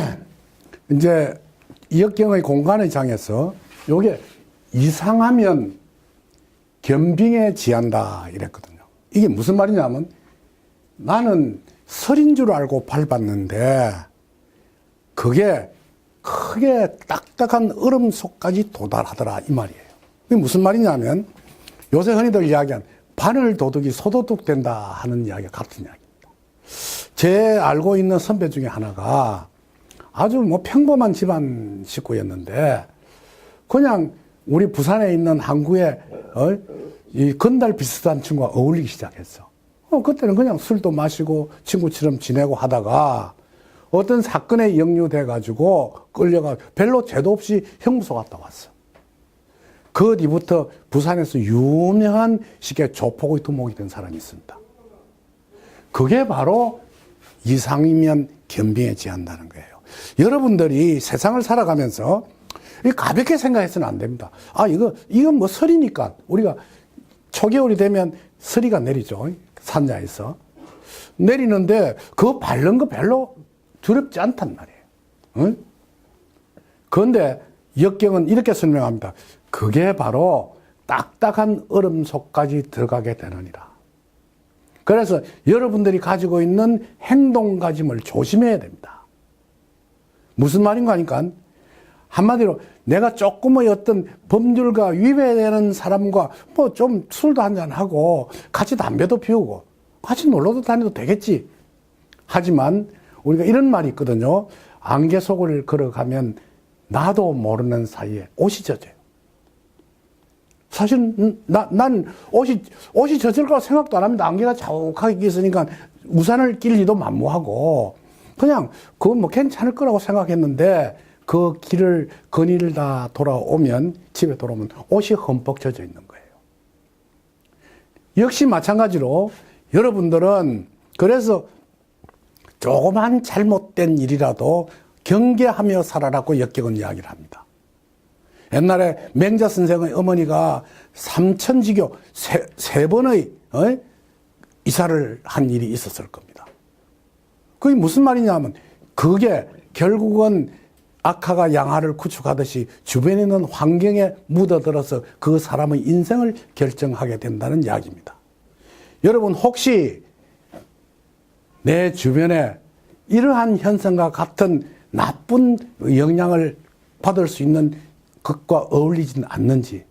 이제 이역경의 공간의 장에서 요게 이상하면 겸빙에 지한다 이랬거든요. 이게 무슨 말이냐면 나는 설인 줄 알고 밟았는데 그게 크게 딱딱한 얼음 속까지 도달하더라 이 말이에요. 그게 무슨 말이냐면 요새 흔히들 이야기한 바늘 도둑이 소도둑 된다 하는 이야기가 같은 이야기입니다. 제 알고 있는 선배 중에 하나가 아주 뭐 평범한 집안 식구였는데 그냥 우리 부산에 있는 항구에 어? 이 건달 비슷한 친구가 어울리기 시작했어. 어, 그때는 그냥 술도 마시고 친구처럼 지내고 하다가 어떤 사건에 역류돼 가지고 끌려가 별로 죄도 없이 형무소 갔다 왔어. 그 뒤부터 부산에서 유명한 식의 조폭의 두목이 된 사람이 있습니다. 그게 바로 이상이면 겸빙에 지한다는 거예요. 여러분들이 세상을 살아가면서 이 가볍게 생각해서는 안 됩니다. 아, 이거, 이건 뭐 설이니까 우리가 초겨울이 되면 서리가 내리죠. 산야에서. 내리는데 그 밟는 거 별로 두렵지 않단 말이에요. 응? 그런데 역경은 이렇게 설명합니다. 그게 바로 딱딱한 얼음 속까지 들어가게 되느니라. 그래서 여러분들이 가지고 있는 행동가짐을 조심해야 됩니다. 무슨 말인가 하니까 한마디로 내가 조금의 어떤 법률과 위배되는 사람과 뭐 좀 술도 한잔하고 같이 담배도 피우고 같이 놀러도 다녀도 되겠지. 하지만 우리가 이런 말이 있거든요. 안개 속을 걸어가면 나도 모르는 사이에 옷이 젖어요. 사실 나, 난 옷이 옷이 젖을 거라 생각도 안 합니다. 안개가 자욱하게 있으니까 우산을 낄 리도 만무하고 그냥 그건 뭐 괜찮을 거라고 생각했는데 그 길을 거닐다 돌아오면 집에 돌아오면 옷이 흠뻑 젖어 있는 거예요. 역시 마찬가지로 여러분들은 그래서 조그만 잘못된 일이라도 경계하며 살아라고 역경은 이야기를 합니다. 옛날에 맹자 선생의 어머니가 삼천지교 세, 세 번의 어? 이사를 한 일이 있었을 겁니다. 그게 무슨 말이냐면 그게 결국은 악화가 양화를 구축하듯이 주변에 있는 환경에 묻어들어서 그 사람의 인생을 결정하게 된다는 이야기입니다. 여러분 혹시 내 주변에 이러한 현상과 같은 나쁜 영향을 받을 수 있는 것과 어울리지는 않는지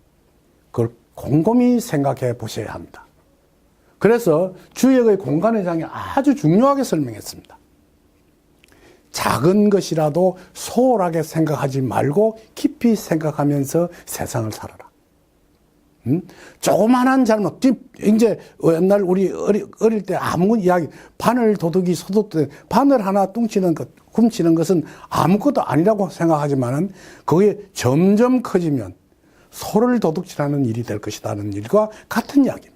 그걸 곰곰이 생각해 보셔야 합니다. 그래서 주역의 공간의 장이 아주 중요하게 설명했습니다. 작은 것이라도 소홀하게 생각하지 말고 깊이 생각하면서 세상을 살아라. 음? 조그만한 잘못, 이제 옛날 우리 어리, 어릴 때 아무 이야기, 바늘 도둑이 소도둑, 바늘 하나 뚱치는 것, 훔치는 것은 아무것도 아니라고 생각하지만은 그게 점점 커지면 소를 도둑질하는 일이 될 것이라는 일과 같은 이야기입니다.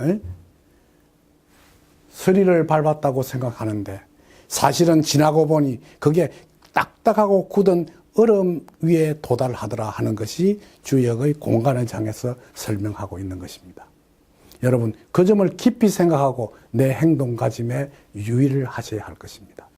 에? 서리를 밟았다고 생각하는데 사실은 지나고 보니 그게 딱딱하고 굳은 얼음 위에 도달하더라 하는 것이 주역의 공간의 장에서 설명하고 있는 것입니다. 여러분, 그 점을 깊이 생각하고 내 행동 가짐에 유의를 하셔야 할 것입니다.